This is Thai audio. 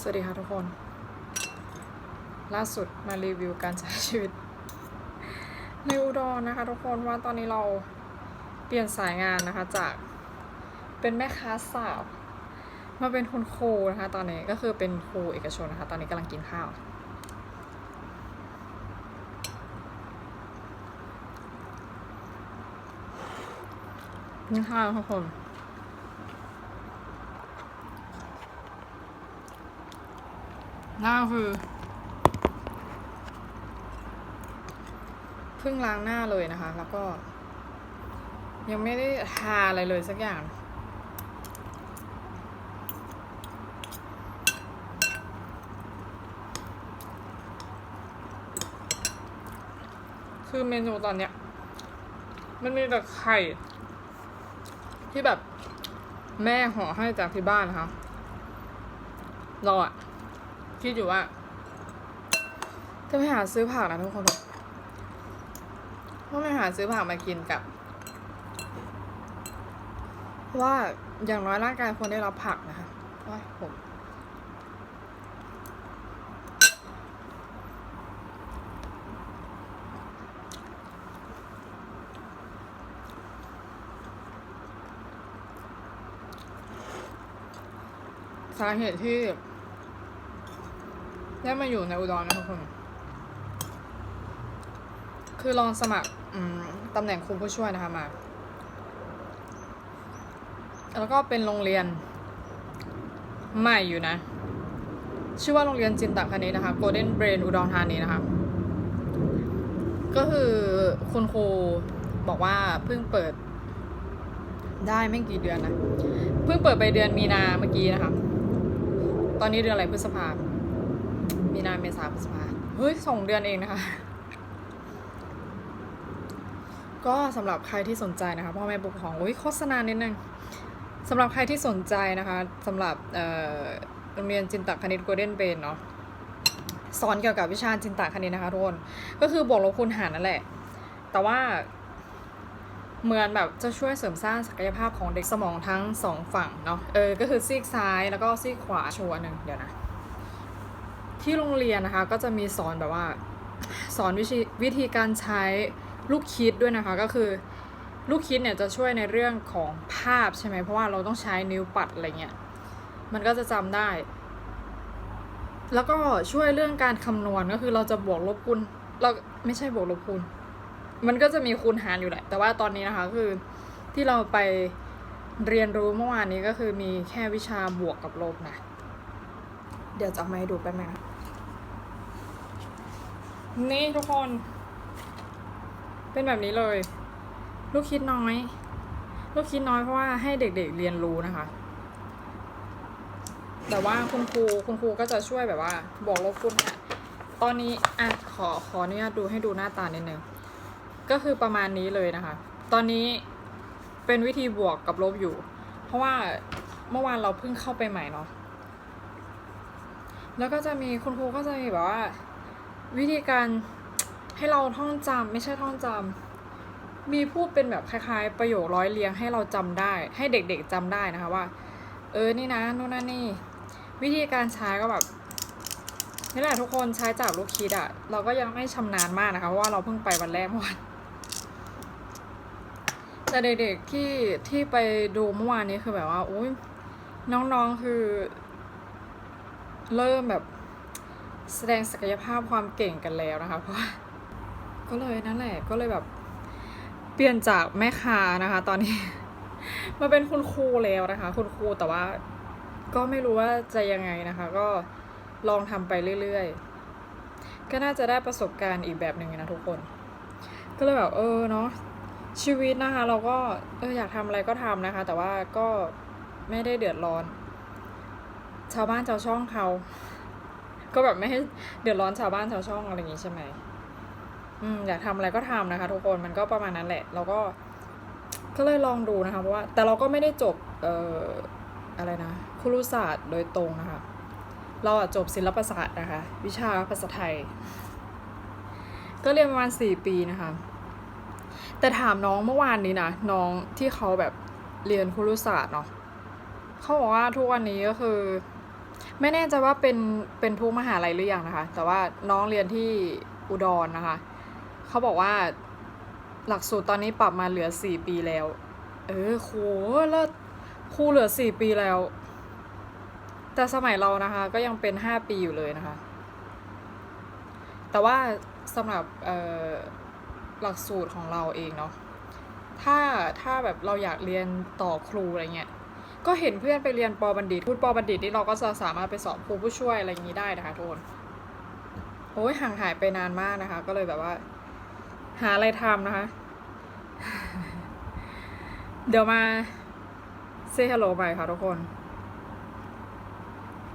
สวัสดีค่ะทุกคน ล่าสุดมารีวิวการใช้ชีวิต ในอุดรนะคะ ทุกคนว่าตอนนี้เราเปลี่ยนสายงานนะคะจากเป็นแม่ค้าสาวมาเป็นคุณครูนะคะ ตอนนี้ก็คือเป็นครูเอกชนนะคะ ตอนนี้กำลังกินข้าวกินข้าวทุกคน นั่นคือเพิ่งล้างหน้าเลยนะคะ แล้วก็ ยังไม่ได้ทาอะไรเลยสักอย่าง คือเมนูตอนเนี้ย มันมีแต่ไข่ ที่แบบแม่ห่อให้จากที่บ้านนะคะเราอะ คิดอยู่ว่า จะไปหาซื้อผักนะทุกคนว่าไปหาซื้อผักมากินกับ ว่าอย่างน้อยร่างกายควรได้รับผักนะคะว่าผมสาเหตุที่ ได้มาอยู่ในอุดรนะทุกคน คือลองสมัครตำแหน่งครูผู้ช่วยนะคะมา แล้วก็เป็นโรงเรียนใหม่อยู่นะ ชื่อว่าโรงเรียนจินตคณิตนะคะ Golden Brain อุดรธานีนะคะ ก็คือคุณครูบอกว่าเพิ่งเปิดได้ไม่กี่เดือนนะ เพิ่งเปิดไปเดือนมีนาเมื่อกี้นะคะ ตอนนี้เดือนอะไรพฤษภามีีนาเมษาพฤษภาเฮ้ยสองเดือนเองนะคะ ก็สำหรับใครที่สนใจนะคะพ่อแม่ปกครองโอ้ยโฆษณานิดนึงสำหรับใครที่สนใจนะคะสำหรับโรงเรียนจินตคณิตโกลเด้นเบนเนาะสอนเกี่ยวกับวิชาจินตคณิตนะคะทุกคนก็คือบวกลบคูณหารนั่นแหละ แต่ว่าเหมือนแบบจะช่วยเสริมสร้างศักยภาพของเด็กสมองทั้งสองฝั่งเนาะเออก็คือซีกซ้ายแล้วก็ซีกขวาชัวร์หนึ่งเดี๋ยวนะ ที่โรงเรียนนะคะก็จะมีสอนแบบว่าสอนวิธีวิธีการใช้ลูกคิดด้วยนะคะก็คือลูกคิดเนี่ยจะช่วยในเรื่องของภาพใช่ไหมเพราะว่าเราต้องใช้นิ้วปัดอะไรเงี้ยมันก็จะจำได้ แล้วก็ช่วยเรื่องการคำนวณก็คือเราจะบวกลบคูณเราไม่ใช่บวกลบคูณมันก็จะมีคูณหารอยู่แหละ แต่ว่าตอนนี้นะคะคือที่เราไปเรียนรู้เมื่อวานนี้ก็คือมีแค่วิชาบวกกับลบนะ เดี๋ยวจะเอามาให้ดูแป๊บนึงนะ นี่ทุกคน เป็นแบบนี้เลย ลูกคิดน้อย ลูกคิดน้อยเพราะว่าให้เด็กๆเรียนรู้นะคะ แต่ว่าคุณครูคุณครูก็จะช่วยแบบว่า บอกลบคูณหารตอนนี้อะขอขออนุญาตดูให้ดูหน้าตานิดนึงก็คือประมาณนี้เลยนะคะ ตอนนี้เป็นวิธีบวกกับลบอยู่ เพราะว่าเมื่อวานเราเพิ่งเข้าไปใหม่เนาะแล้วก็จะมีคุณครูก็จะมีแบบว่า วิธีการให้เราท่องจำไม่ใช่ท่องจำมีพูดเป็นแบบคล้าย ๆ ประโยคร้อยเรียงให้เราจำได้ ให้เด็กๆจำได้นะคะว่า เออนี่นะนู่นนั่นนี่ วิธีการใช้ก็แบบนี่แหละทุกคนใช้จากลูกคิดอะเราก็ยังไม่ชำนาญมากนะคะเพราะว่าเราเพิ่งไปวันแรกเมื่อวานแต่เด็กๆที่ที่ไปดูเมื่อวานนี้คือแบบว่าอุ้ยน้องๆคือ เริ่มแบบ แสดงศักยภาพความเก่งกันแล้วนะคะ เพราะก็เลยนั่นแหละก็เลยแบบเปลี่ยนจากแม่ค้านะคะ ตอนนี้ มาเป็นคุณครูแล้วนะคะ คุณครูแต่ว่าก็ไม่รู้ว่าจะยังไงนะคะ ก็ลองทำไปเรื่อยๆ ก็น่าจะได้ประสบการณ์อีกแบบหนึ่งนะทุกคน ก็เลยแบบเออเนาะชีวิตนะคะ เราก็เอออยากทำอะไรก็ทำนะคะ แต่ว่าก็ไม่ได้เดือดร้อน ชาวบ้านชาวช่องเขา ก็แบบไม่ให้เดือดร้อนชาวบ้านชาวช่องอะไรอย่างงี้ใช่ไหมอืมอยากทำอะไรก็ทำนะคะ ทุกคนมันก็ประมาณนั้นแหละ เราก็ก็เลยลองดูนะคะเพราะว่า แต่เราก็ไม่ได้จบเอ่ออะไรนะครุศาสตร์โดยตรงนะคะ เราอะจบศิลปศาสตร์นะคะ วิชาภาษาไทย ก็เรียนประมาณสี่ปีนะคะ แต่ถามน้องเมื่อวานนี้นะน้องที่เขาแบบเรียนครุศาสตร์เนาะเขาบอกว่าทุกวันนี้ก็คือ ไม่แน่ใจว่าเป็นเป็นทุกมหาลัยหรือยังนะคะ แต่ว่าน้องเรียนที่อุดรนะคะ เขาบอกว่าหลักสูตรตอนนี้ปรับมาเหลือสี่ปีแล้ว เออโหเลิศครูเหลือสี่ปีแล้ว แต่สมัยเรานะคะ ก็ยังเป็นห้าปีอยู่เลยนะคะ แต่ว่าสำหรับเออหลักสูตรของเราเองเนาะถ้าถ้าแบบเราอยากเรียนต่อครูอะไรเงี้ย ก็เห็นเพื่อนไปเรียนปอบัณฑิตพูดปอบัณฑิตนี่เราก็จะสามารถไปสอบครูผู้ช่วยอะไรอย่างนี้ได้นะคะทุกคนโอ้ยห่างหายไปนานมากนะคะ ก็เลยแบบว่า หาอะไรทำนะคะ เดี๋ยวมาเซฮัลโหลใหม่ค่ะทุกคน